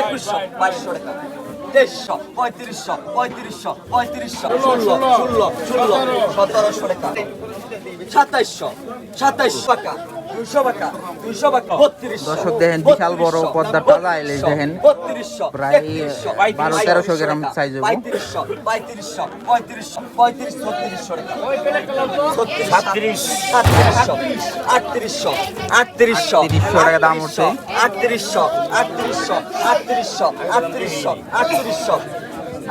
একুশশো বাইশশো টাকা। তেইশশো পঁয়ত্রিশশো পঁয়ত্রিশশো পঁয়ত্রিশশো ষোলো ষোলো ষোলো সতেরোশো টাকা। সাতাইশশো সাতাইশশো টাকা। দর্শক দেখেন, বিশাল বড় পদ্মার তাজা ইলিশ দেখেন। প্রায় বারো তেরোশো গ্রাম। সাতত্রিশশো আটত্রিশশো আটত্রিশশো 3800 টাকা দাম উঠছে। আটত্রিশশো আটত্রিশশো আটত্রিশশো আটত্রিশশো আটত্রিশশো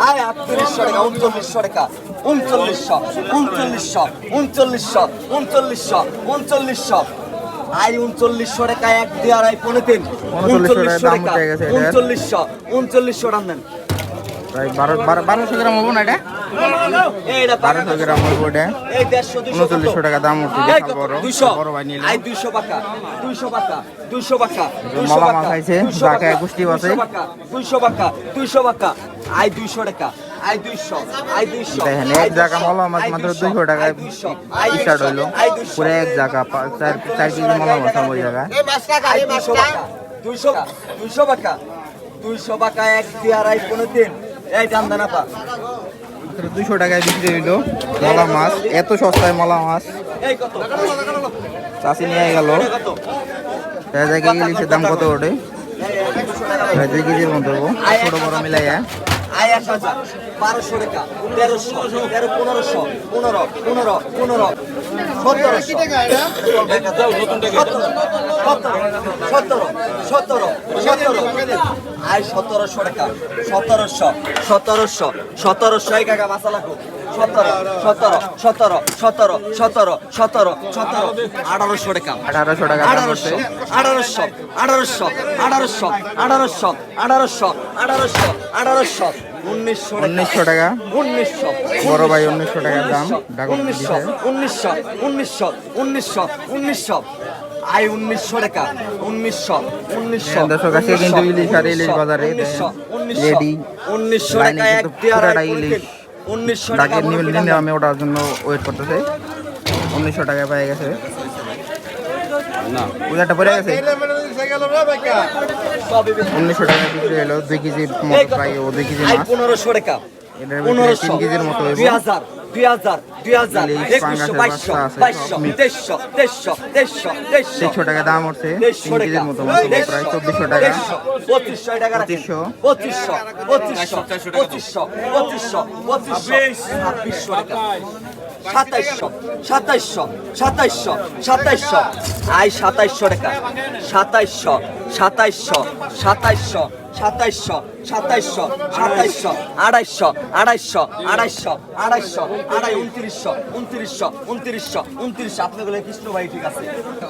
আয় আটত্রিশশো টাকা উনচল্লিশশো টাকা উনচল্লিশশো উনচল্লিশশো উনচল্লিশশো উনচল্লিশশো উনচল্লিশশো আয় উনচল্লিশশো টাকা এক দিয়ে আড়াই পনেরো তিন 3900 টাকা। উনচল্লিশশো উনচল্লিশশো টাকা বারো বারোশো গ্রাম হব না এটা? বারোশো গ্রাম হব এটা। এই দেড়শো দুশো উনচল্লিশশো টাকা দাম কত? বড় ভাই নিল। আই দুইশো টাকা দুইশো টাকা দুইশো টাকা দুইশো মাছ টাকা, দুইশো টাকা আই দুইশো টাকা। দেখেন এক জায়গা মাছ মাত্র টাকায় হইল। পুরো এক জায়গা চার চার কেজি মলা মাছ ওই দুইশো টাকা। দুইশো টাকা। দুইশো টাকা এক দিয়ে আড়াই পনেরো দিন। এই দাম দানা পা দুইশো টাকায় বিক্রি হইল মলা মাছ এত সস্তায় মলা মাছ। চাষি নিয়ে গেল। ইলিশের দাম কত ওঠে। দুই কেজির মতো ছোট বড় মিলাইয়া। আয় এক হাজার বারোশো টাকা তেরোশো তেরো পনেরোশো পনেরো পনেরো পনেরো সতেরোশো। সতেরো সতেরো সতেরো আয় সতেরোশো টাকা সতেরোশো সতেরোশো সতেরোশো। কাকা মাসা লাগো সতেরো সতেরো সতেরো সতেরো সতেরো সতেরো সতেরো। আঠারোশো টাকা। আঠারোশো টাকা আঠারোশো আঠারোশো আঠারোশো আঠারোশো আঠারোশো আঠারোশো আঠারোশো আঠারোশো। উনিশশো উনিশশো টাকা। উনিশশো। বড় ভাই 1900 টাকার দাম, উনিশশো উনিশশো উনিশশো উনিশশো উনিশশো আই উনিশশো টাকা। উনিশশো উনিশশো দর্শক, আজকে কিন্তু ইলিশ আর ইলিশ বাজারে উনিশশো উনিশশো উনিশশো টাকা এক ইলিশ। উনিশশো টাকা নিলে আমি ওটার জন্য ওয়েট করতেছে। উনিশশো টাকায় পেয়ে গেছে। পূজাটা পড়ে গেছে? উনিশশো টাকা বিক্রি হলো দুই কেজি প্রায় ও দুই কেজি পনেরোশো টাকা। পনেরোশো। কেজির মতো দুই হাজার দুই হাজার। দুই হাজার একুশশো বাইশশো বাইশশো। তেইশশো তেইশশো তেইশশো তেইশশো তেইশশো টাকা দাম উঠছে দেড়শো টাকা মতো মতো প্রায় চব্বিশশো টাকা দেড়শো, পঁচিশশো টাকা। পঁচিশশো। পঁচিশশো পঁচিশশো পঁচিশশো পঁচিশশো পঁচিশশো ছাব্বিশশো টাকা সাতাইশশো সাতাইশশো সাতাইশশো সাতাইশশো আই সাতাইশশো টাকা সাতাইশশো সাতাইশশো আড়াই উনত্রিশশো উনত্রিশশো উনত্রিশশো উনত্রিশশো আপনাগুলো কৃষ্ণ ভাই ঠিক আছে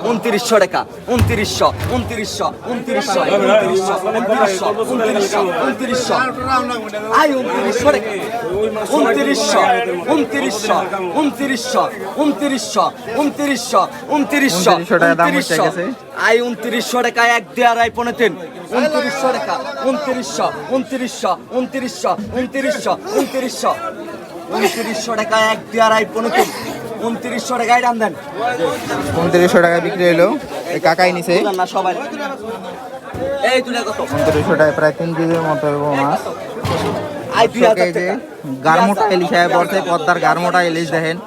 উনত্রিশশো টাকা উনত্রিশশো উনত্রিশশো উনত্রিশশো উনত্রিশশো উনত্রিশশো উনত্রিশশো উনত্রিশশো আই উনত্রিশশো টাকা উনত্রিশশো উনত্রিশশো উনত্রিশশো উনত্রিশশো উনত্রিশশো উনত্রিশশো 2900 টাকা দাম উঠে আই উনত্রিশশো টাকা এক দিয়ে আড়াই পনেরো তিন উনত্রিশশো টাকা উনত্রিশশো উনত্রিশশো উনত্রিশশো উনত্রিশশো উনত্রিশশো উনত্রিশশো টাকা এক দিয়ে আড়াই পনেরো উনত্রিশশো টাকায় দাম দেন। উনত্রিশশো টাকা বিক্রি হলো এই কাকাই নিছে। না সবাই। এই তুলে কত উনত্রিশশো টাকায় প্রায় তিন কেজির মতো হইবো মাছ। আই গারমোট ইলিশ পড়ছে পদ্মার গারমোটা ইলিশ দেখেন।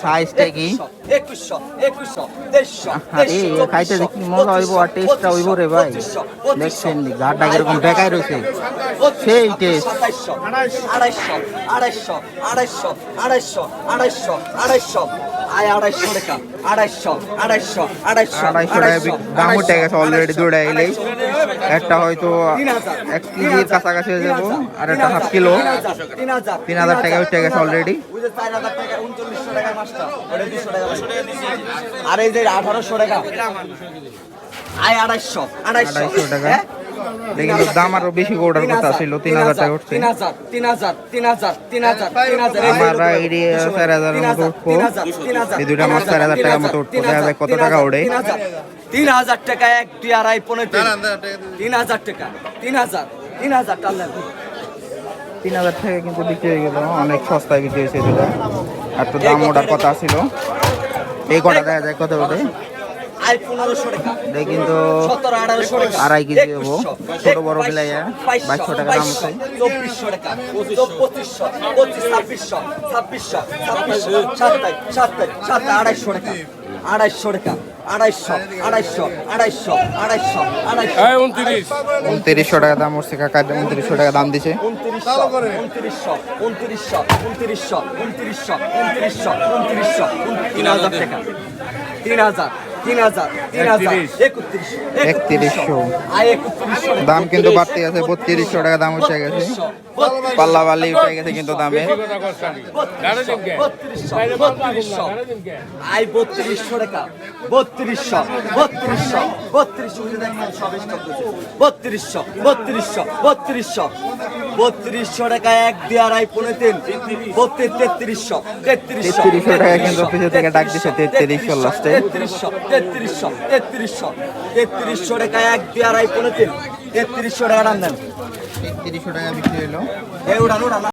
সাইজটা কি? একুশশো একুশশো খাইতে দেখি মজা হইব আর টেস্টটা হইব রে ভাই দেখছেন বেকায় রয়েছে সেই taste। সাতাইশশো আড়াইশো আড়াইশো আড়াইশো আড়াইশো আড়াইশো আড়াইশো আয় আড়াইশো টাকা আড়াইশো আড়াইশো আড়াইশো আড়াইশো টাকা দাম উঠে গেছে অলরেডি দুটা একটা হয়তো এক কেজির কাছাকাছি হয়ে যাব আর একটা হাফ কিলো তিন হাজার। টাকা উঠে গেছে অলরেডি আর এই যে আঠারোশো টাকা। আয় আড়াইশো। আড়াইশো টাকা। হ্যাঁ? কিন্তু দাম আরও বেশি ওঠার কথা ছিল তিন হাজার টাকা উঠছে তিন হাজার তিন হাজার তিন হাজার তিন হাজার তিন হাজার আমরা এদিকে চার হাজারের মতো উঠবো। এই দুইটা মাছ চার হাজার টাকার মতো উঠবো। দেখা কত টাকা ওঠে। তিন হাজার টাকা এক দুই আড়াই পনেরো তিন তিন হাজার টাকা তিন হাজার তিন হাজার টাকা তিন হাজার টাকা কিন্তু বিক্রি হয়ে গেল অনেক সস্তায় বিক্রি হয়েছে দুটা আর তো দাম ওঠার কথা ছিল এই কটা দেখা যায় কত ওঠে কিন্তু আড়াই কেজি হব। ছোট বড় বাইশশো, টাকা দাম আছে। চব্বিশশো টাকা পঁচিশশো পঁচিশ ছাব্বিশশো ছাব্বিশশো আড়াইশো টাকা আড়াইশো টাকা আড়াইশো আড়াইশো আড়াইশো আড়াইশো আড়াইশো। উনত্রিশশো টাকা দাম উঠছে কাকা উনত্রিশশো টাকা দাম দিছে। উনত্রিশশো উনত্রিশশো উনত্রিশশো উনত্রিশশো উনত্রিশশো উনত্রিশশো উনত্রিশশো তিন হাজার টাকা। তিন হাজার তিন হাজার তিন হাজার একত্রিশশো। একত্রিশশো। আয় একত্রিশশো। দাম কিন্তু বাড়তে গেছে বত্রিশশো টাকা দাম উঠে গেছে। বত্রিশশো, বত্রিশশো, পাল্লা বালি উঠে গেছে কিন্তু দামে। বত্রিশশো, বত্রিশশো, বত্রিশশো। আয় বত্রিশশো টাকা বত্রিশশো বত্রিশশো বত্রিশশো। বত্রিশশো বত্রিশশো বত্রিশশো। বত্রিশশো টাকা এক দিয়ে আড়াই পনেরো তিন। বত্রিশ তেত্রিশশো তেত্রিশশো তেত্রিশশো টাকা কিন্তু অফিসে থেকে ডাক দিছে তেত্রিশশো লাস্টে। তেত্রিশশো তেত্রিশশো তেত্রিশশো তেত্রিশশো টাকা এক দুই আড়াই পনেরো তিন। তেত্রিশশো টাকা দাম দেন। তেত্রিশশো টাকা বিক্রি হলো। এ উড়ান